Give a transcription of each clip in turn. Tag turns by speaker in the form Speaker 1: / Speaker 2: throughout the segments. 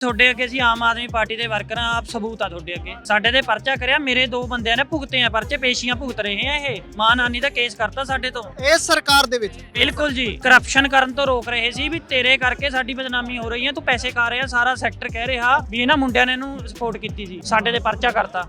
Speaker 1: ਤੁਹਾਡੇ ਅੱਗੇ ਅਸੀਂ ਆਮ ਆਦਮੀ ਪਾਰਟੀ ਦੇ ਵਰਕਰ ਹਾਂ ਆਪ ਸਬੂਤ ਆ ਤੁਹਾਡੇ ਅੱਗੇ। ਸਾਡੇ ਤੇ ਪਰਚਾ ਕਰਿਆ ਮੇਰੇ ਦੋ ਬੰਦਿਆਂ ਨੇ ਭੁਗਤੇ ਆ ਪਰਚੇ ਪੇਸ਼ੀਆਂ ਭੁਗਤ ਰਹੇ ਆ ਇਹ। ਮਾਂ ਨਾਨੀ ਦਾ ਕੇਸ ਕਰਤਾ ਸਾਡੇ ਤੋਂ।
Speaker 2: ਇਸ ਸਰਕਾਰ ਦੇ ਵਿੱਚ?
Speaker 1: ਬਿਲਕੁਲ ਜੀ ਕਰਪਸ਼ਨ ਕਰਨ ਤੋਂ ਰੋਕ ਰਹੇ ਸੀ ਵੀ ਤੇਰੇ ਕਰਕੇ ਸਾਡੀ ਬਦਨਾਮੀ ਹੋ ਰਹੀ ਹੈ ਤੂੰ ਪੈਸੇ ਖਾ ਰਿਹਾ ਸਾਰਾ ਸੈਕਟਰ ਕਹਿ ਰਿਹਾ ਵੀ ਇਹਨਾਂ ਮੁੰਡਿਆਂ ਨੇ ਇਹਨੂੰ ਸਪੋਰਟ ਕੀਤੀ ਸੀ ਸਾਡੇ ਤੇ ਪਰਚਾ ਕਰਤਾ।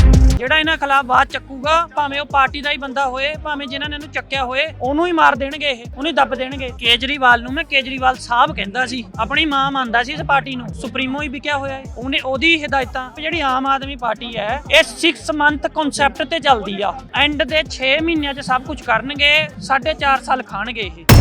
Speaker 1: ਜਿਹੜਾ ਇਹਨਾਂ ਖਿਲਾਫ ਬਾਤ ਚੱਕੂਗਾ, ਭਾਵੇਂ ਉਹ ਪਾਰਟੀ ਦਾ ਹੀ ਬੰਦਾ ਹੋਏ, ਭਾਵੇਂ ਜਿਨ੍ਹਾਂ ਨੇ ਇਹਨੂੰ ਚੱਕਿਆ ਹੋਏ, ਉਹਨੂੰ ਹੀ ਮਾਰ ਦੇਣਗੇ ਇਹ, ਉਹਨੂੰ ਦੱਬ ਦੇਣਗੇ। ਕੇਜਰੀਵਾਲ ਨੂੰ ਮੈਂ ਕੇਜਰੀਵਾਲ ਸਾਹਿਬ ਕਹਿੰਦਾ ਸੀ, ਆਪਣੀ ਮਾਂ ਮੰਨਦਾ ਸੀ ਇਸ ਪਾਰਟੀ ਨੂੰ, ਸੁਪਰੀਮੋ ਹੀ ਵਿਕਿਆ ਹੋਇਆ ਹੈ, ਉਹਨੇ ਉਹਦੀ ਹਦਾਇਤਾਂ ਜਿਹੜੀ ਆਮ ਆਦਮੀ ਪਾਰਟੀ ਹੈ, ਇਹ 6 ਮੰਥ ਕਨਸੈਪਟ ਤੇ ਚੱਲਦੀ ਆ ਐਂਡ ਦੇ 6 ਮਹੀਨਿਆਂ 'ਚ ਸਭ ਕੁਝ ਕਰਨਗੇ 4.5 ਸਾਲ ਖਾਣਗੇ ਇਹ।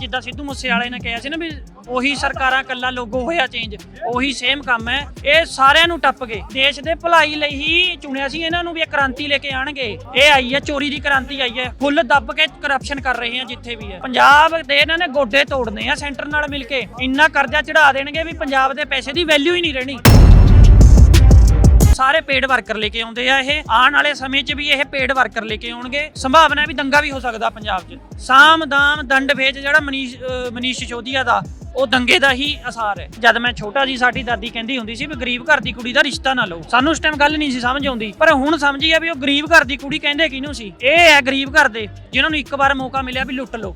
Speaker 1: ਜਿੱਦਾਂ ਸਿੱਧੂ ਮੂਸੇਵਾਲੇ ਨੇ ਕਿਹਾ ਸੀ ਨਾ ਵੀ ਉਹੀ ਸਰਕਾਰਾਂ ਕੱਲਾ ਲੋਗੋ ਹੋਇਆ ਚੇਂਜ ਉਹੀ ਸੇਮ ਕੰਮ ਹੈ। ਇਹ ਸਾਰਿਆਂ ਨੂੰ ਟੱਪ ਗਏ। ਦੇਸ਼ ਦੇ ਭਲਾਈ ਲਈ ਹੀ ਚੁਣਿਆ ਸੀ ਇਹਨਾਂ ਨੂੰ ਵੀ ਇਹ ਕ੍ਰਾਂਤੀ ਲੈ ਕੇ ਆਣਗੇ ਇਹ ਆਈ ਹੈ, ਚੋਰੀ ਦੀ ਕ੍ਰਾਂਤੀ ਆਈ ਹੈ। ਫੁੱਲ ਦੱਬ ਕੇ ਕਰਪਸ਼ਨ ਕਰ ਰਹੇ ਆ ਜਿੱਥੇ ਵੀ ਹੈ। ਪੰਜਾਬ ਦੇ ਇਹਨਾਂ ਨੇ ਗੋਡੇ ਤੋੜਨੇ ਆ ਸੈਂਟਰ ਨਾਲ ਮਿਲ ਕੇ। ਇੰਨਾ ਕਰਜ਼ਾ ਚੜਾ ਦੇਣਗੇ ਵੀ ਪੰਜਾਬ ਦੇ ਪੈਸੇ ਦੀ ਵੈਲਿਊ ਹੀ ਨਹੀਂ ਰਹਿਣੀ। ਸਾਰੇ ਪੇਡ ਵਰਕਰ ਲੈ ਕੇ ਆਉਂਦੇ ਆ ਇਹ। ਆਉਣ ਵਾਲੇ ਸਮੇਂ 'ਚ ਵੀ ਇਹ ਪੇਡ ਵਰਕਰ ਲੈ ਕੇ ਆਉਣਗੇ। ਸੰਭਾਵਨਾ ਵੀ ਦੰਗਾ ਵੀ ਹੋ ਸਕਦਾ ਪੰਜਾਬ 'ਚ। ਸਾਮ ਦਾਮ ਦੰਡ ਭੇਜ ਜਿਹੜਾ ਮਨੀਸ਼, ਅਹ, ਮਨੀਸ਼ ਸਿਸੋਦੀਆ ਦਾ, ਉਹ ਦੰਗੇ ਦਾ ਹੀ ਅਸਾਰ ਹੈ। ਜਦ ਮੈਂ ਛੋਟਾ ਜੀ ਸਾਡੀ ਦਾਦੀ ਕਹਿੰਦੀ ਹੁੰਦੀ ਸੀ ਵੀ ਗਰੀਬ ਘਰ ਦੀ ਕੁੜੀ ਦਾ ਰਿਸ਼ਤਾ ਨਾ ਲਓ। ਸਾਨੂੰ ਉਸ ਟਾਈਮ ਗੱਲ ਨਹੀਂ ਸੀ ਸਮਝ ਆਉਂਦੀ। ਪਰ ਹੁਣ ਸਮਝੀ ਆ ਵੀ ਉਹ ਗਰੀਬ ਘਰ ਦੀ ਕੁੜੀ ਕਹਿੰਦੇ ਕਿਹਨੂੰ ਸੀ? ਇਹ ਹੈ ਗਰੀਬ ਘਰ ਦੇ, ਜਿਨ੍ਹਾਂ ਨੂੰ ਇੱਕ ਵਾਰ ਮੌਕਾ ਮਿਲਿਆ ਵੀ ਲੁੱਟ ਲਓ।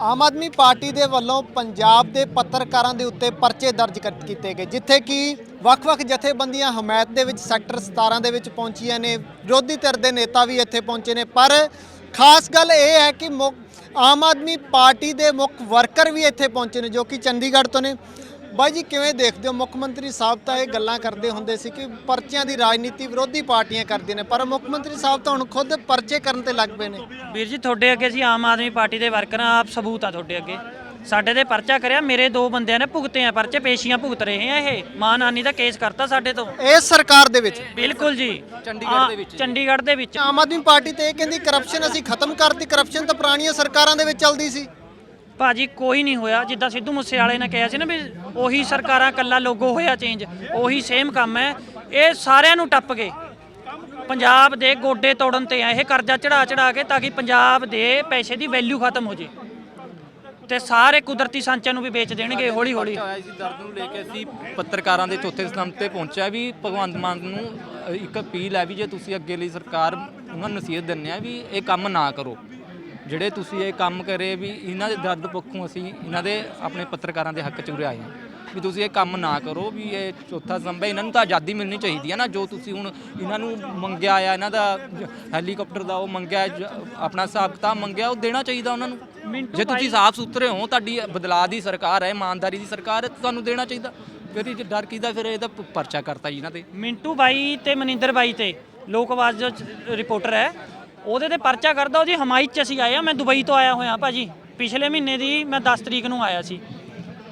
Speaker 2: ਆਮ ਆਦਮੀ ਪਾਰਟੀ ਦੇ ਵੱਲੋਂ ਪੰਜਾਬ ਦੇ ਪੱਤਰਕਾਰਾਂ ਦੇ ਉੱਤੇ ਪਰਚੇ ਦਰਜ ਕਰ- ਕੀਤੇ ਗਏ, ਜਿੱਥੇ ਕਿ ਵੱਖ-ਵੱਖ ਜਥੇਬੰਦੀਆਂ ਹਮਾਇਤ ਦੇ ਵਿੱਚ ਸੈਕਟਰ 17 ਦੇ ਵਿੱਚ ਪਹੁੰਚੀਆਂ ਨੇ, ਵਿਰੋਧੀ ਧਿਰ ਦੇ ਨੇਤਾ ਵੀ ਇੱਥੇ ਪਹੁੰਚੇ ਨੇ, ਪਰ ਖਾਸ ਗੱਲ ਇਹ ਹੈ ਕਿ ਮੁੱਖ- ਆਮ ਆਦਮੀ ਪਾਰਟੀ ਦੇ ਮੁੱਖ ਵਰਕਰ ਵੀ ਇੱਥੇ ਪਹੁੰਚੇ ਨੇ, ਜੋ ਕਿ ਚੰਡੀਗੜ੍ਹ ਤੋਂ ਨੇ। ਬਾਈ ਜੀ ਕਿਵੇਂ ਦੇਖਦੇ ਹੋ? ਮੁੱਖ ਮੰਤਰੀ ਸਾਹਿਬ ਤਾਂ ਇਹ ਗੱਲਾਂ ਕਰਦੇ ਹੁੰਦੇ ਸੀ ਕਿ ਪਰਚਿਆਂ ਦੀ ਰਾਜਨੀਤੀ ਵਿਰੋਧੀ ਪਾਰਟੀਆਂ ਕਰਦੀਆਂ ਨੇ ਪਰ ਮੁੱਖ ਮੰਤਰੀ ਸਾਹਿਬ ਤਾਂ ਹੁਣ ਖੁਦ ਪਰਚੇ ਕਰਨ ਤੇ ਲੱਗ ਪਏ ਨੇ।
Speaker 1: ਵੀਰ ਜੀ ਤੁਹਾਡੇ ਅੱਗੇ ਅਸੀਂ ਆਮ ਆਦਮੀ ਪਾਰਟੀ ਦੇ ਵਰਕਰ ਹਾਂ ਆਪ ਸਬੂਤ ਆ ਤੁਹਾਡੇ ਅੱਗੇ। ਸਾਡੇ ਤੇ ਪਰਚਾ ਕਰਿਆ ਮੇਰੇ ਦੋ ਬੰਦਿਆਂ ਨੇ ਭੁਗਤੇ ਆ ਪਰਚੇ ਪੇਸ਼ੀਆਂ ਭੁਗਤ ਰਹੇ ਆ ਇਹ। ਮਾਂ ਨਾਨੀ ਦਾ ਕੇਸ ਕਰਤਾ ਸਾਡੇ ਤੋਂ।
Speaker 2: ਇਸ ਸਰਕਾਰ ਦੇ ਵਿੱਚ?
Speaker 1: ਬਿਲਕੁਲ ਜੀ। ਚੰਡੀਗੜ੍ਹ ਦੇ ਵਿੱਚ ਚੰਡੀਗੜ੍ਹ ਦੇ ਵਿੱਚ।
Speaker 2: ਆਮ ਆਦਮੀ ਪਾਰਟੀ ਤੇ ਇਹ ਕਹਿੰਦੀ ਕਰਪਸ਼ਨ ਅਸੀਂ ਖਤਮ ਕਰਤੀ ਕਰਪਸ਼ਨ ਤਾਂ ਪੁਰਾਣੀਆਂ ਸਰਕਾਰਾਂ ਦੇ ਵਿੱਚ ਚੱਲਦੀ ਸੀ।
Speaker 1: ਭਾਜੀ ਕੋਈ ਨਹੀਂ ਹੋਇਆ ਜਿੱਦਾਂ ਸਿੱਧੂ ਮੂਸੇਵਾਲੇ ਨੇ ਕਿਹਾ ਸੀ ਨਾ ਵੀ ਉਹੀ ਸਰਕਾਰਾਂ ਕੱਲਾ ਲੋਗੋ ਹੋਇਆ ਚੇਂਜ ਉਹੀ ਸੇਮ ਕੰਮ ਹੈ ਇਹ ਸਾਰਿਆਂ ਨੂੰ ਟੱਪ ਗਏ। ਪੰਜਾਬ ਦੇ ਗੋਡੇ ਤੋੜਨ ਤੇ ਆ ਇਹ ਕਰਜ਼ਾ ਚੜਾ ਚੜਾ ਕੇ ਤਾਂ ਕਿ ਪੰਜਾਬ ਦੇ ਪੈਸੇ ਦੀ ਵੈਲਿਊ ਖਤਮ ਹੋ ਜੇ। ਤੇ ਸਾਰੇ ਕੁਦਰਤੀ ਸਾਂਚਿਆਂ ਨੂੰ ਵੀ ਵੇਚ ਦੇਣਗੇ ਹੌਲੀ ਹੌਲੀ।
Speaker 3: ਦਰਦ ਨੂੰ ਲੈ ਕੇ ਅਸੀਂ ਪੱਤਰਕਾਰਾਂ ਦੇ ਚੌਥੇ ਸਤੰਭ ਤੇ ਪਹੁੰਚਿਆ ਵੀ ਭਗਵੰਤ ਮਾਨ ਨੂੰ ਇੱਕ ਅਪੀਲ ਹੈ ਵੀ ਜੇ ਤੁਸੀਂ ਅੱਗੇ ਲਈ ਸਰਕਾਰ ਉਹਨਾਂ ਨੂੰ ਨਸੀਹਤ ਦਿੰਦੇ ਆ ਵੀ ਇਹ ਕੰਮ ਨਾ ਕਰੋ। ਜਿਹੜੇ ਤੁਸੀਂ ਇਹ ਕੰਮ ਕਰੇ ਵੀ ਇਹਨਾਂ ਦੇ ਦਰਦ ਪੱਖੋਂ ਅਸੀਂ ਇਹਨਾਂ ਦੇ ਆਪਣੇ ਪੱਤਰਕਾਰਾਂ ਦੇ ਹੱਕ ਚ ਉਰੇ ਆਏ ਹਾਂ। ਵੀ ਤੁਸੀਂ ਇਹ ਕੰਮ ਨਾ ਕਰੋ ਵੀ ਇਹ ਚੌਥਾ ਹੈ ਇਹਨਾਂ ਨੂੰ ਤਾਂ ਆਜ਼ਾਦੀ ਮਿਲਣੀ ਚਾਹੀਦੀ ਹੈ ਨਾ ਜੋ ਤੁਸੀਂ ਹੁਣ ਇਹਨਾਂ ਨੂੰ ਮੰਗਿਆ ਆ ਇਹਨਾਂ ਦਾ ਹੈਲੀਕਾਪਟਰ ਦਾ ਉਹ ਮੰਗਿਆ ਜ- ਆਪਣਾ ਹਿਸਾਬ ਕਿਤਾਬ ਮੰਗਿਆ ਉਹ ਦੇਣਾ ਚਾਹੀਦਾ ਉਹਨਾਂ ਨੂੰ। ਜੇ ਤੁਸੀਂ ਸਾਫ਼ ਸੁਥਰੇ ਹੋ ਤੁਹਾਡੀ ਬਦਲਾਅ ਦੀ ਸਰਕਾਰ ਹੈ ਇਮਾਨਦਾਰੀ ਦੀ ਸਰਕਾਰ ਹੈ ਤੁਹਾਨੂੰ ਦੇਣਾ ਚਾਹੀਦਾ। ਫਿਰ ਇਹ 'ਚ ਡਰ ਕਿਹਦਾ ਫਿਰ ਇਹਦਾ ਪ- ਪਰਚਾ ਕਰਤਾ ਜੀ ਇਹਨਾਂ ਤੇ।
Speaker 1: ਮਿੰਟੂ ਬਾਈ ਤੇ ਮਨਿੰਦਰ ਬਾਈ ਤੇ ਲੋਕ ਆਵਾਜ਼ ਜੋ ਰਿਪੋਰਟਰ ਹੈ। ਉਹਦੇ ਤੇ ਪਰਚਾ ਕਰਦਾ, ਉਹਦੀ ਹਮਾਇਤ ਚ ਅਸੀਂ ਆਏ ਆ ਮੈਂ ਦੁਬਈ ਤੋਂ ਆਇਆ ਹੋਇਆ ਭਾਜੀ। ਪਿਛਲੇ ਮਹੀਨੇ ਦੀ ਮੈਂ 10 ਤਰੀਕ ਨੂੰ ਆਇਆ ਸੀ।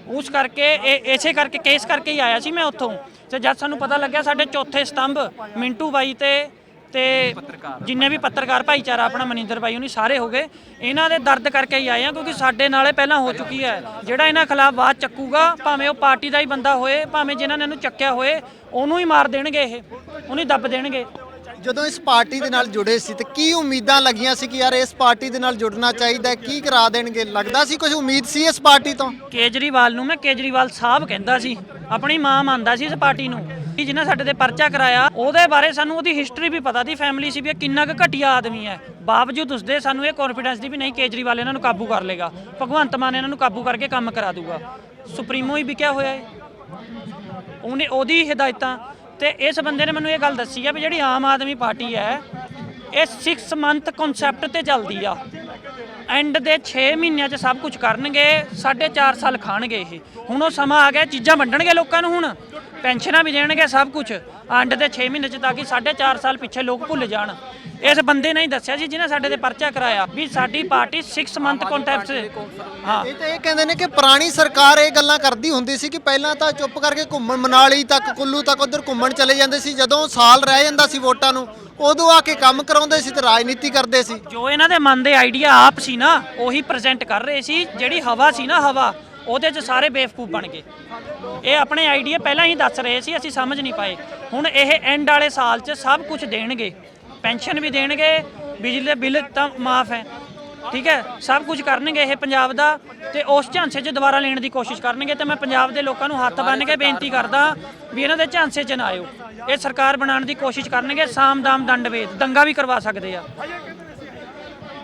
Speaker 1: ਉਸ ਕਰਕੇ ਇਹ, ਇਸੇ ਕਰਕੇ, ਕੇਸ ਕਰਕੇ ਹੀ ਆਇਆ ਸੀ ਮੈਂ ਉੱਥੋਂ। ਤੇ ਜਦ ਸਾਨੂੰ ਪਤਾ ਲੱਗਿਆ, ਸਾਡੇ ਚੌਥੇ ਸਤੰਭ, ਮਿੰਟੂ ਬਾਈ ਤੇ ਤੇ ਜਿੰਨੇ ਵੀ ਪੱਤਰਕਾਰ ਭਾਈਚਾਰਾ ਆਪਣਾ ਮਨਿੰਦਰ ਬਾਈ ਉਹਨੀ ਸਾਰੇ ਹੋ ਗਏ। ਇਹਨਾਂ ਦੇ ਦਰਦ ਕਰਕੇ ਹੀ ਆਏ ਆ ਕਿਉਂਕਿ ਸਾਡੇ ਨਾਲੇ ਪਹਿਲਾਂ ਹੋ ਚੁੱਕੀ ਹੈ। ਜਿਹੜਾ ਇਹਨਾਂ ਖਿਲਾਫ ਬਾਤ ਚੱਕੂਗਾ, ਭਾਵੇਂ ਉਹ ਪਾਰਟੀ ਦਾ ਹੀ ਬੰਦਾ ਹੋਏ, ਭਾਵੇਂ ਜਿਨ੍ਹਾਂ ਨੇ ਇਹਨੂੰ ਚੱਕਿਆ ਹੋਏ, ਉਹਨੂੰ ਹੀ ਮਾਰ ਦੇਣਗੇ ਇਹ। ਉਹਨੂੰ ਦੱਬ ਦੇਣਗੇ।
Speaker 2: ਜਦੋਂ ਇਸ ਪਾਰਟੀ ਦੇ ਨਾਲ ਜੁੜੇ ਸੀ, ਤੇ ਕੀ ਉਮੀਦਾਂ ਲੱਗੀਆਂ ਸੀ ਕਿ ਯਾਰ ਇਸ ਪਾਰਟੀ ਦੇ ਨਾਲ ਜੁੜਨਾ ਚਾਹੀਦਾ ਹੈ? ਕੀ ਕਰਾ ਦੇਣਗੇ? ਲੱਗਦਾ ਸੀ ਕੁਝ ਉਮੀਦ ਸੀ ਇਸ ਪਾਰਟੀ ਤੋਂ?
Speaker 1: ਕੇਜਰੀਵਾਲ ਨੂੰ ਮੈਂ ਕੇਜਰੀਵਾਲ ਸਾਹਿਬ ਕਹਿੰਦਾ ਸੀ। ਆਪਣੀ ਮਾਂ ਮੰਨਦਾ ਸੀ ਇਸ ਪਾਰਟੀ ਨੂੰ। ਕਿ ਜਿਹਨੇ ਸਾਡੇ ਤੇ ਪਰਚਾ ਕਰਾਇਆ, ਉਹਦੇ ਬਾਰੇ ਸਾਨੂੰ ਉਹਦੀ ਹਿਸਟਰੀ ਵੀ ਪਤਾ ਦੀ ਫੈਮਿਲੀ ਸੀ ਵੀ ਇਹ ਕਿੰਨਾ ਕੁ ਘਟੀਆ ਆਦਮੀ ਹੈ। ਬਾਵਜੂਦ ਉਸਦੇ ਸਾਨੂੰ ਇਹ ਕੌਨਫੀਡੈਂਸ ਦੀ ਵੀ ਨਹੀਂ, ਕੇਜਰੀਵਾਲ ਇਹਨਾਂ ਨੂੰ ਕਾਬੂ ਕਰ ਲੇਗਾ। ਭਗਵੰਤ ਮਾਨ ਇਹਨਾਂ ਨੂੰ ਕਾਬੂ ਕਰਕੇ ਕੰਮ ਕਰਾ ਦੂਗਾ। ਸੁਪਰੀਮੋ ਹੀ ਵਿਕਿਆ ਹੋਇਆ ਹੈ। ਉਹਨੇ ਉਹਦੀ ਹਦਾਇਤਾਂ ਤੇ ਇਸ ਬੰਦੇ ਨੇ ਮੈਨੂੰ ਇਹ ਗੱਲ ਦੱਸੀ ਆ ਵੀ ਜਿਹੜੀ ਆਮ ਆਦਮੀ ਪਾਰਟੀ ਹੈ, ਇਹ 6 ਮੰਥ ਕਨਸੈਪਟ ਤੇ ਚੱਲਦੀ ਆ। ਐਂਡ ਦੇ 6 ਮਹੀਨਿਆਂ 'ਚ ਸਭ ਕੁਝ ਕਰਨਗੇ 4.5 ਸਾਲ ਖਾਣਗੇ ਇਹ। ਹੁਣ ਉਹ ਸਮਾਂ ਆ ਗਿਆ, ਚੀਜ਼ਾਂ ਵੰਡਣਗੇ ਲੋਕਾਂ ਨੂੰ ਹੁਣ। ਪੈਨਸ਼ਨਾਂ ਵੀ ਦੇਣਗੇ ਸਭ ਕੁਝ ਐਂਡ ਦੇ 6 ਮਹੀਨੇ 'ਚ ਤਾਂ ਕਿ 4.5 ਸਾਲ ਪਿੱਛੇ ਲੋਕ ਭੁੱਲ ਜਾਣ। ਇਸ ਬੰਦੇ ਨੇ ਹੀ ਦੱਸਿਆ ਸੀ ਜਿਹਨੇ ਸਾਡੇ ਤੇ ਪਰਚਾ ਕਰਾਇਆ ਵੀ ਸਾਡੀ ਪਾਰਟੀ 6 ਮੰਥ ਕੰਟੈਕਟ ਹਾਂ।
Speaker 2: ਇਹ ਤਾਂ ਇਹ ਕਹਿੰਦੇ ਨੇ ਕਿ ਪੁਰਾਣੀ ਸਰਕਾਰ ਇਹ ਗੱਲਾਂ ਕਰਦੀ ਹੁੰਦੀ ਸੀ ਕਿ ਪਹਿਲਾਂ ਤਾਂ ਚੁੱਪ ਕਰਕੇ ਘੁੰਮਣ ਮਨਾਲੀ ਤੱਕ ਕੁੱਲੂ ਤੱਕ ਉਧਰ ਘੁੰਮਣ ਚਲੇ ਜਾਂਦੇ ਸੀ। ਜਦੋਂ ਸਾਲ ਰਹਿ ਜਾਂਦਾ ਸੀ ਵੋਟਾਂ ਨੂੰ ਉਦੋਂ ਆ ਕੇ ਕੰਮ ਕਰਾਉਂਦੇ ਸੀ ਤੇ ਰਾਜਨੀਤੀ ਕਰਦੇ ਸੀ।
Speaker 1: ਜੋ ਇਹਨਾਂ ਦੇ ਮਨ ਦੇ ਆਈਡੀਆ ਆਪ ਸੀ ਨਾ ਉਹੀ ਪ੍ਰੈਜ਼ੈਂਟ ਕਰ ਰਹੇ ਸੀ। ਜਿਹੜੀ ਹਵਾ ਸੀ ਨਾ ਹਵਾ ਉਹਦੇ 'ਚ ਸਾਰੇ ਬੇਵਕੂਫ ਬਣ ਗਏ। ਇਹ ਆਪਣੇ ਆਈਡੀਆ ਪਹਿਲਾਂ ਹੀ ਦੱਸ ਰਹੇ ਸੀ, ਅਸੀਂ ਸਮਝ ਨਹੀਂ ਪਾਏ। ਹੁਣ ਇਹ ਐਂਡ ਵਾਲੇ ਸਾਲ 'ਚ ਸਭ ਕੁਝ ਦੇਣਗੇ। ਪੈਨਸ਼ਨ ਵੀ ਦੇਣਗੇ, ਬਿਜਲੀ ਦੇ ਬਿੱਲ ਤਾਂ ਮਾਫ ਹੈ। ਠੀਕ ਹੈ? ਸਭ ਕੁਝ ਕਰਨਗੇ ਇਹ ਪੰਜਾਬ ਦਾ ਤੇ ਉਸ ਝਾਂਸੇ 'ਚ ਦੁਬਾਰਾ ਲੈਣ ਦੀ ਕੋਸ਼ਿਸ਼ ਕਰਨਗੇ ਤੇ ਮੈਂ ਪੰਜਾਬ ਦੇ ਲੋਕਾਂ ਨੂੰ ਹੱਥ ਬੰਨ੍ਹ ਕੇ ਬੇਨਤੀ ਕਰਦਾ ਵੀ ਇਹਨਾਂ ਦੇ ਝਾਂਸੇ 'ਚ ਨਾ ਆਇਓ। ਇਹ ਸਰਕਾਰ ਬਣਾਉਣ ਦੀ ਕੋਸ਼ਿਸ਼ ਕਰਨਗੇ ਸਾਮ ਦਾਮ ਦੰਡ ਵੇਦ, ਦੰਗਾ ਵੀ ਕਰਵਾ ਸਕਦੇ ਆ।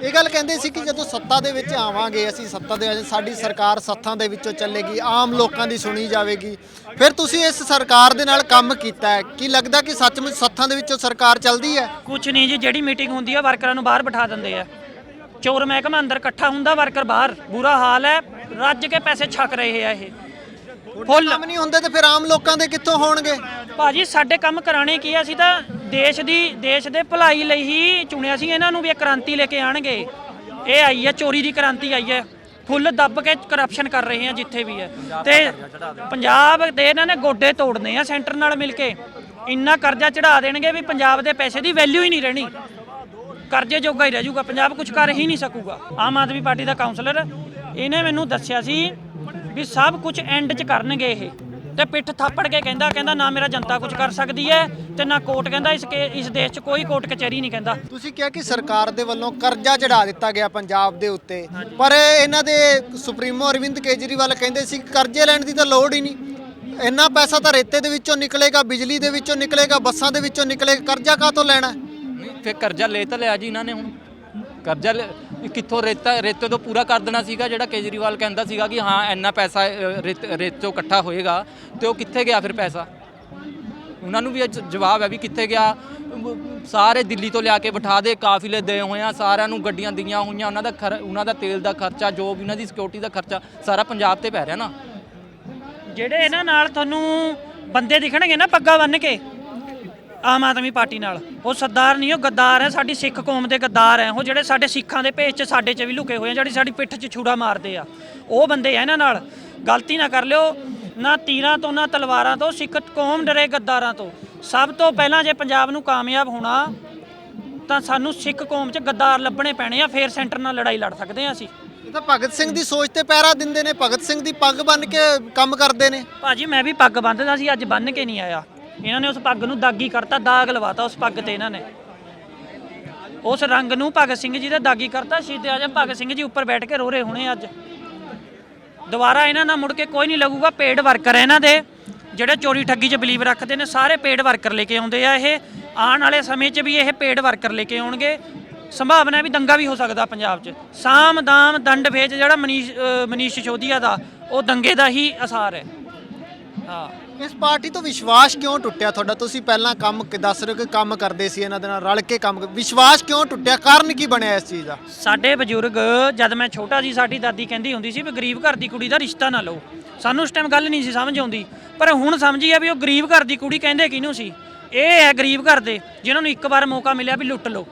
Speaker 2: ਇਹ ਗੱਲ ਕਹਿੰਦੇ ਸੀ ਕਿ ਜਦੋਂ ਸੱਤਾ ਦੇ ਵਿੱਚ ਆਵਾਂਗੇ, ਅਸੀਂ ਸੱਤਾ ਦੇ ਸਾਡੀ ਸਰਕਾਰ ਸੱਥਾਂ ਦੇ ਵਿੱਚੋਂ ਚੱਲੇਗੀ, ਆਮ ਲੋਕਾਂ ਦੀ ਸੁਣੀ ਜਾਵੇਗੀ। ਫਿਰ ਤੁਸੀਂ ਇਸ ਸਰਕਾਰ ਦੇ ਨਾਲ ਕੰਮ ਕੀਤਾ ਹੈ। ਕੀ ਲੱਗਦਾ ਕਿ ਸੱਚਮੁੱਚ ਸੱਥਾਂ ਦੇ ਵਿੱਚੋਂ ਸਰਕਾਰ ਚੱਲਦੀ ਹੈ?
Speaker 1: ਕੁਝ ਨਹੀਂ ਜੀ, ਜਿਹੜੀ ਮੀਟਿੰਗ ਹੁੰਦੀ ਆ, ਵਰਕਰਾਂ ਨੂੰ ਬਾਹਰ ਬਿਠਾ ਦਿੰਦੇ ਆ। ਚੋਰ ਮਹਿਕਮਾ ਅੰਦਰ ਇਕੱਠਾ ਹੁੰਦਾ, ਵਰਕਰ ਬਾਹਰ। ਬੁਰਾ ਹਾਲ ਹੈ, ਰੱਜ ਕੇ ਪੈਸੇ ਛਕ ਰਹੇ ਆ ਇਹ। ਫੁੱਲ।
Speaker 2: ਕੰਮ ਨਹੀਂ ਹੁੰਦੇ ਤੇ ਫਿਰ ਆਮ ਲੋਕਾਂ ਦੇ ਕਿੱਥੋਂ ਹੋਣਗੇ?
Speaker 1: ਭਾਜੀ ਸਾਡੇ ਕੰਮ ਕਰਾਣੇ ਕੀ ਆ? ਅਸੀਂ ਤਾਂ ਦੇਸ਼ ਦੀ ਦੇਸ਼ ਦੇ ਭਲਾਈ ਲਈ ਹੀ ਚੁਣਿਆ ਸੀ ਇਹਨਾਂ ਨੂੰ ਵੀ ਇਹ ਕ੍ਰਾਂਤੀ ਲੈ ਕੇ ਆਣਗੇ। ਇਹ ਆਈ ਹੈ ਚੋਰੀ ਦੀ ਕ੍ਰਾਂਤੀ ਆਈ ਹੈ ਫੁੱਲ ਦੱਬ ਕੇ ਕਰਪਸ਼ਨ ਕਰ ਰਹੇ ਆ ਜਿੱਥੇ ਵੀ ਹੈ ਤੇ ਪੰਜਾਬ ਦੇ ਇਹਨਾਂ ਨੇ ਗੋਡੇ ਤੋੜਨੇ ਆ ਸੈਂਟਰ ਨਾਲ ਮਿਲ ਕੇ। ਇੰਨਾ ਕਰਜ਼ਾ ਚੜਾ ਦੇਣਗੇ ਵੀ ਪੰਜਾਬ ਦੇ ਪੈਸੇ ਦੀ ਵੈਲਿਊ ਹੀ ਨਹੀਂ ਰਹਿਣੀ। ਕਰਜ਼ੇ ਜੋਗਾ ਹੀ ਰਹਿ ਜਾਊਗਾ ਪੰਜਾਬ ਕੁਝ ਕਰ ਹੀ ਨਹੀਂ ਸਕੂਗਾ। ਆਮ ਆਦਮੀ ਪਾਰਟੀ ਦਾ ਕਾਉਂਸਲਰ ਇਹਨੇ ਮੈਨੂੰ ਦੱਸਿਆ ਸੀ ਵੀ ਸਭ ਕੁਝ ਐਂਡ 'ਚ ਕਰਨਗੇ ਇਹ। ਤੇ ਪਿੱਠ ਥਾਪੜ ਕੇ ਕਹਿੰਦਾ ਕਹਿੰਦਾ ਨਾ ਮੇਰਾ ਜਨਤਾ ਕੁਝ ਕਰ ਸਕਦੀ ਹੈ ਤੇ ਨਾ ਕੋਰਟ ਕਹਿੰਦਾ ਇਸ ਕੇ ਇਸ ਦੇਸ਼ 'ਚ ਕੋਈ ਕੋਰਟ ਕਚਹਿਰੀ ਨਹੀਂ ਕਹਿੰਦਾ।
Speaker 2: ਤੁਸੀਂ ਕਿਹਾ ਕਿ ਸਰਕਾਰ ਦੇ ਵੱਲੋਂ ਕਰਜ਼ਾ ਚੜਾ ਦਿੱਤਾ ਗਿਆ ਪੰਜਾਬ ਦੇ ਉੱਤੇ। ਪਰ ਇਹਨਾਂ ਦੇ ਸੁਪਰੀਮੋ ਅਰਵਿੰਦ ਕੇਜਰੀਵਾਲ ਕਹਿੰਦੇ ਸੀ ਕਿ ਕਰਜ਼ੇ ਲੈਣ ਦੀ ਤਾਂ ਲੋੜ ਹੀ ਨਹੀਂ। ਇੰਨਾ ਪੈਸਾ ਤਾਂ ਰੇਤੇ ਦੇ ਵਿੱਚੋਂ ਨਿਕਲੇਗਾ ਬਿਜਲੀ ਦੇ ਵਿੱਚੋਂ ਨਿਕਲੇਗਾ ਬੱਸਾਂ ਦੇ ਵਿੱਚੋਂ ਨਿਕਲੇਗਾ ਕਰਜ਼ਾ ਕਾਹਤੋਂ ਲੈਣਾ? ਹੈ?
Speaker 3: ਨਹੀਂ ਫਿਰ ਕਰਜ਼ਾ ਲੈ ਤਾਂ ਲਿਆ ਜੀ ਇਹਨਾਂ ਨੇ ਹੁਣ। ਕਰਜ਼ਾ ਕਿੱਥੋਂ ਰੇਤਾ ਰੇਤੇ ਤੋਂ ਪੂਰਾ ਕਰ ਦੇਣਾ ਸੀਗਾ ਜਿਹੜਾ ਕੇਜਰੀਵਾਲ ਕਹਿੰਦਾ ਸੀਗਾ ਕਿ ਹਾਂ ਇੰਨਾ ਪੈਸਾ ਅ, ਰੇਤ ਰੇਤ 'ਚੋਂ ਇਕੱਠਾ ਹੋਏਗਾ ਤੇ ਉਹ ਕਿੱਥੇ ਗਿਆ ਫਿਰ ਪੈਸਾ? ਉਹਨਾਂ ਨੂੰ ਵੀ ਇਹ ਜ- ਜਵਾਬ ਹੈ ਵੀ ਕਿੱਥੇ ਗਿਆ? ਅਮ, ਸਾਰੇ ਦਿੱਲੀ ਤੋਂ ਲਿਆ ਕੇ ਬਿਠਾ ਦੇ ਕਾਫਿਲੇ ਦੇ ਹੋਏ ਆ ਸਾਰਿਆਂ ਨੂੰ ਗੱਡੀਆਂ ਦੀਆਂ ਹੋਈਆਂ ਉਹਨਾਂ ਦਾ ਖਰ- ਉਹਨਾਂ ਦਾ ਤੇਲ ਦਾ ਖਰਚਾ ਜੋ ਵੀ ਉਹਨਾਂ ਦੀ ਸਿਕਿਉਰਿਟੀ ਦਾ ਖਰਚਾ ਸਾਰਾ ਪੰਜਾਬ ਤੇ ਪੈ ਰਿਹਾ ਨਾ।
Speaker 1: ਜਿਹੜੇ ਇਹਨਾਂ ਨਾਲ ਤੁਹਾਨੂੰ ਬੰਦੇ ਦਿਖਣਗੇ ਨਾ ਪੱਗਾਂ ਬੰਨ੍ਹ ਕੇ? ਆਮ ਆਦਮੀ ਪਾਰਟੀ ਨਾਲ। ਉਹ ਸਰਦਾਰ ਨਹੀਂ ਉਹ ਗੱਦਾਰ ਹੈ ਸਾਡੀ ਸਿੱਖ ਕੌਮ ਦੇ ਗੱਦਾਰ ਹੈ। ਉਹ ਜਿਹੜੇ ਸਾਡੇ ਸਿੱਖਾਂ ਦੇ ਭੇਸ 'ਚ ਸਾਡੇ 'ਚ ਵੀ ਲੁਕੇ ਹੋਏ ਆ ਜਿਹੜੀ ਸਾਡੀ ਪਿੱਠ 'ਚ ਛੁਰਾ ਮਾਰਦੇ ਆ। ਉਹ ਬੰਦੇ ਆ ਇਹਨਾਂ ਨਾਲ। ਗਲਤੀ ਨਾ ਕਰ ਲਿਓ ਨਾ ਤੀਰਾਂ ਤੋਂ ਨਾ ਤਲਵਾਰਾਂ ਤੋਂ ਸਿੱਖ ਕੌਮ ਡਰੇ ਗੱਦਾਰਾਂ ਤੋਂ। ਸਭ ਤੋਂ ਪਹਿਲਾਂ ਜੇ ਪੰਜਾਬ ਨੂੰ ਕਾਮਯਾਬ ਹੋਣਾ ਤਾਂ ਸਾਨੂੰ ਸਿੱਖ ਕੌਮ 'ਚ ਗੱਦਾਰ ਲੱਭਣੇ ਪੈਣੇ ਆ ਫੇਰ ਸੈਂਟਰ ਨਾਲ ਲੜਾਈ ਲੜ ਸਕਦੇ ਆ ਅਸੀਂ।
Speaker 2: ਇਹ ਤਾਂ ਭਗਤ ਸਿੰਘ ਦੀ ਸੋਚ ਤੇ ਪਹਿਰਾ ਦਿੰਦੇ ਨੇ। ਭਗਤ ਸਿੰਘ ਦੀ ਪੱਗ ਬੰਨ ਕੇ ਕੰਮ ਕਰਦੇ ਨੇ।
Speaker 1: ਭਾਜੀ ਮੈਂ ਵੀ ਪੱਗ ਬੰਨਦਾ ਸੀ ਅੱਜ ਬੰਨ ਕੇ ਨਹੀਂ ਆਇਆ। ਇਹਨਾਂ ਨੇ ਉਸ ਪੱਗ ਨੂੰ ਦਾਗੀ ਕਰਤਾ, ਦਾਗ ਲਵਾਤਾ ਉਸ ਪੱਗ ਤੇ ਇਹਨਾਂ ਨੇ। ਉਸ ਰੰਗ ਨੂੰ ਭਗਤ ਸਿੰਘ ਜੀ ਦਾ ਦਾਗੀ ਕਰਤਾ, ਸ਼ਹੀਦ ਆਜਮ ਭਗਤ ਸਿੰਘ ਜੀ ਉੱਪਰ ਬੈਠ ਕੇ ਰੋ ਰਹੇ ਹੋਣੇ ਅੱਜ। ਦੁਬਾਰਾ ਇਹਨਾਂ ਨਾਲ ਮੁੜ ਕੇ ਕੋਈ ਨਹੀਂ ਲੱਗੂਗਾ ਪੇਡ ਵਰਕਰ ਇਹਨਾਂ ਦੇ, ਜਿਹੜੇ ਚੋਰੀ ਠੱਗੀ 'ਚ ਬਲੀਵ ਰੱਖਦੇ ਨੇ, ਸਾਰੇ ਪੇਡ ਵਰਕਰ ਲੈ ਕੇ ਆਉਂਦੇ ਆ ਇਹ। ਆਉਣ ਵਾਲੇ ਸਮੇਂ 'ਚ ਵੀ ਇਹ ਪੇਡ ਵਰਕਰ ਲੈ ਕੇ ਆਉਣਗੇ। ਸੰਭਾਵਨਾ ਵੀ ਦੰਗਾ ਵੀ ਹੋ ਸਕਦਾ ਪੰਜਾਬ 'ਚ। ਸਾਮ ਦਾਮ ਦੰਡ ਭੇਜ ਜਿਹੜਾ ਮਨੀਸ਼, ਅਹ ਮਨੀਸ਼ ਸਿਸੋਦੀਆ ਦਾ, ਉਹ ਦੰਗੇ ਦਾ ਹੀ ਅਸਾਰ ਹੈ। ਹਾਂ।
Speaker 2: ਇਸ ਪਾਰਟੀ ਤੋਂ ਵਿਸ਼ਵਾਸ ਕਿਉਂ ਟੁੱਟਿਆ ਤੁਹਾਡਾ? ਤੁਸੀਂ ਪਹਿਲਾਂ ਕੰਮ ਕ- ਦੱਸ ਰਹੇ ਹੋ ਕਿ ਕੰਮ ਕਰਦੇ ਸੀ ਇਹਨਾਂ ਦੇ ਨਾਲ, ਰਲ ਕੇ ਕੰਮ ਵਿਸ਼ਵਾਸ ਕਿਉਂ ਟੁੱਟਿਆ? ਕਾਰਨ ਕੀ ਬਣਿਆ ਇਸ ਚੀਜ਼ ਦਾ?
Speaker 1: ਸਾਡੇ ਬਜ਼ੁਰਗ, ਜਦ ਮੈਂ ਛੋਟਾ ਸੀ, ਸਾਡੀ ਦਾਦੀ ਕਹਿੰਦੀ ਹੁੰਦੀ ਸੀ ਵੀ ਗਰੀਬ ਘਰ ਦੀ ਕੁੜੀ ਦਾ ਰਿਸ਼ਤਾ ਨਾ ਲਓ। ਸਾਨੂੰ ਉਸ ਟਾਈਮ ਗੱਲ ਨਹੀਂ ਸੀ ਸਮਝ ਆਉਂਦੀ। ਪਰ ਹੁਣ ਸਮਝੀ ਆ ਵੀ ਉਹ ਗਰੀਬ ਘਰ ਦੀ ਕੁੜੀ ਕਹਿੰਦੇ ਕਿਹਨੂੰ ਸੀ? ਇਹ ਹੈ ਗਰੀਬ ਘਰ ਦੇ, ਜਿਨ੍ਹਾਂ ਨੂੰ ਇੱਕ ਵਾਰ ਮੌਕਾ ਮਿਲਿਆ ਵੀ ਲੁੱਟ ਲਓ।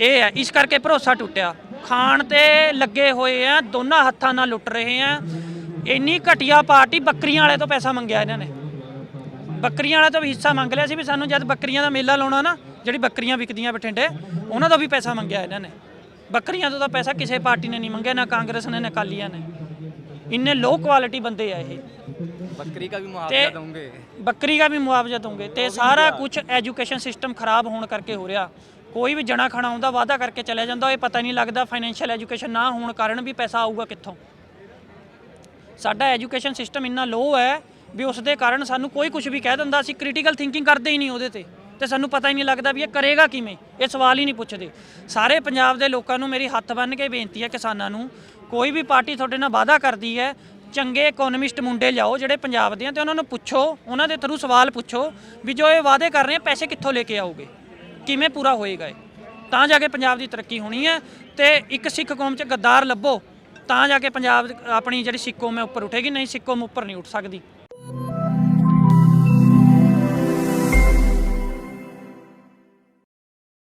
Speaker 1: ਇਹ ਹੈ, ਇਸ ਕਰਕੇ ਭਰੋਸਾ ਟੁੱਟਿਆ। ਖਾਣ ਤੇ ਲੱਗੇ ਹੋਏ ਆ, ਦੋਨਾਂ ਹੱਥਾਂ ਨਾਲ ਲੁੱਟ ਰਹੇ ਆ। ਇੰਨੀ ਘਟੀਆ ਪਾਰਟੀ ਬੱਕਰੀਆਂ ਵਾਲੇ ਤੋਂ ਪੈਸਾ ਮੰਗਿਆ ਇਹਨਾਂ ਨੇ। ਬੱਕਰੀਆਂ ਵਾਲੇ ਤੋਂ ਵੀ ਹਿੱਸਾ ਮੰਗ ਲਿਆ ਸੀ ਵੀ ਸਾਨੂੰ ਜਦ ਬੱਕਰੀਆਂ ਦਾ ਮੇਲਾ ਲਾਉਣਾ ਨਾ ਜਿਹੜੀ ਬੱਕਰੀਆਂ ਵਿਕਦੀਆਂ ਬਠਿੰਡੇ ਉਹਨਾਂ ਤੋਂ ਵੀ ਪੈਸਾ ਮੰਗਿਆ ਇਹਨਾਂ ਨੇ। ਬੱਕਰੀਆਂ ਤੋਂ ਤਾਂ ਪੈਸਾ ਕਿਸੇ ਪਾਰਟੀ ਨੇ ਨਹੀਂ ਮੰਗਿਆ ਨਾ ਕਾਂਗਰਸ ਨੇ ਨਾ ਅਕਾਲੀਆਂ ਨੇ। ਇੰਨੇ ਲੋ ਕੁਆਲਿਟੀ ਬੰਦੇ ਆ ਇਹ।
Speaker 3: ਬੱਕਰੀ ਦਾ ਵੀ ਮੁਆਵਜ਼ਾ ਦਵਾਂਗੇ
Speaker 1: ਬੱਕਰੀ ਦਾ ਵੀ ਮੁਆਵਜ਼ਾ ਦੋਗੇ ਤੇ ਸਾਰਾ ਕੁਝ ਐਜੂਕੇਸ਼ਨ ਸਿਸਟਮ ਖਰਾਬ ਹੋਣ ਕਰਕੇ ਹੋ ਰਿਹਾ। ਕੋਈ ਵੀ ਜਣਾ ਖਣਾ ਆਉਂਦਾ ਵਾਅਦਾ ਕਰਕੇ ਚਲਿਆ ਜਾਂਦਾ ਇਹ ਪਤਾ ਨਹੀਂ ਲੱਗਦਾ ਫਾਈਨੈਂਸ਼ੀਅਲ ਐਜੂਕੇਸ਼ਨ ਨਾ ਹੋਣ ਕਾਰਨ ਵੀ ਪੈਸਾ ਆਊਗਾ ਕਿੱਥੋਂ। ਸਾਡਾ ਐਜੂਕੇਸ਼ਨ ਸਿਸਟਮ ਇੰਨਾ ਲੋ ਹੈ ਵੀ ਉਸ ਦੇ ਕਾਰਨ ਸਾਨੂੰ ਕੋਈ ਕੁਝ ਵੀ ਕਹਿ ਦਿੰਦਾ, ਅਸੀਂ ਕ੍ਰਿਟੀਕਲ ਥਿੰਕਿੰਗ ਕਰਦੇ ਹੀ ਨਹੀਂ ਉਹਦੇ ਤੇ। ਤੇ ਸਾਨੂੰ ਪਤਾ ਹੀ ਨਹੀਂ ਲੱਗਦਾ ਵੀ ਇਹ ਕਰੇਗਾ ਕਿਵੇਂ, ਇਹ ਸਵਾਲ ਹੀ ਨਹੀਂ ਪੁੱਛਦੇ। ਸਾਰੇ ਪੰਜਾਬ ਦੇ ਲੋਕਾਂ ਨੂੰ ਮੇਰੀ ਹੱਥ ਬੰਨ੍ਹ ਕੇ ਬੇਨਤੀ ਹੈ ਕਿਸਾਨਾਂ ਨੂੰ, ਕੋਈ ਵੀ ਪਾਰਟੀ ਤੁਹਾਡੇ ਨਾਲ ਵਾਅਦਾ ਕਰਦੀ ਹੈ, ਚੰਗੇ ਇਕਨੋਮਿਸਟ ਮੁੰਡੇ ਲਿਆਓ ਜਿਹੜੇ ਪੰਜਾਬ ਦੇ ਆ ਤੇ ਉਹਨਾਂ ਨੂੰ ਪੁੱਛੋ, ਉਹਨਾਂ ਦੇ ਥਰੂ ਸਵਾਲ ਪੁੱਛੋ ਵੀ ਜੋ ਇਹ ਵਾਅਦੇ ਕਰ ਰਹੇ ਆ, ਪੈਸੇ ਕਿੱਥੋਂ ਲੈ ਕੇ ਆਓਗੇ? ਕਿਵੇਂ ਪੂਰਾ ਹੋਏਗਾ ਇਹ? ਤਾਂ ਜਾ ਕੇ ਪੰਜਾਬ ਦੀ ਤਰੱਕੀ ਹੋਣੀ ਹੈ ਤੇ ਇੱਕ ਸਿੱਖ ਕੌਮ 'ਚ ਗੱਦਾਰ ਲੱਭੋ। ਤਾਂ ਜਾ ਕੇ ਪੰਜਾਬ ਆਪਣੀ ਜਿਹੜੀ ਸਿੱਖ ਕੌਮ ਹੈ ਉੱਪਰ ਉੱਠੇਗੀ, ਨਹੀਂ ਸਿੱਕੋਮ ਉੱਪਰ ਨਹੀਂ ਉੱਠ ਸਕਦੀ।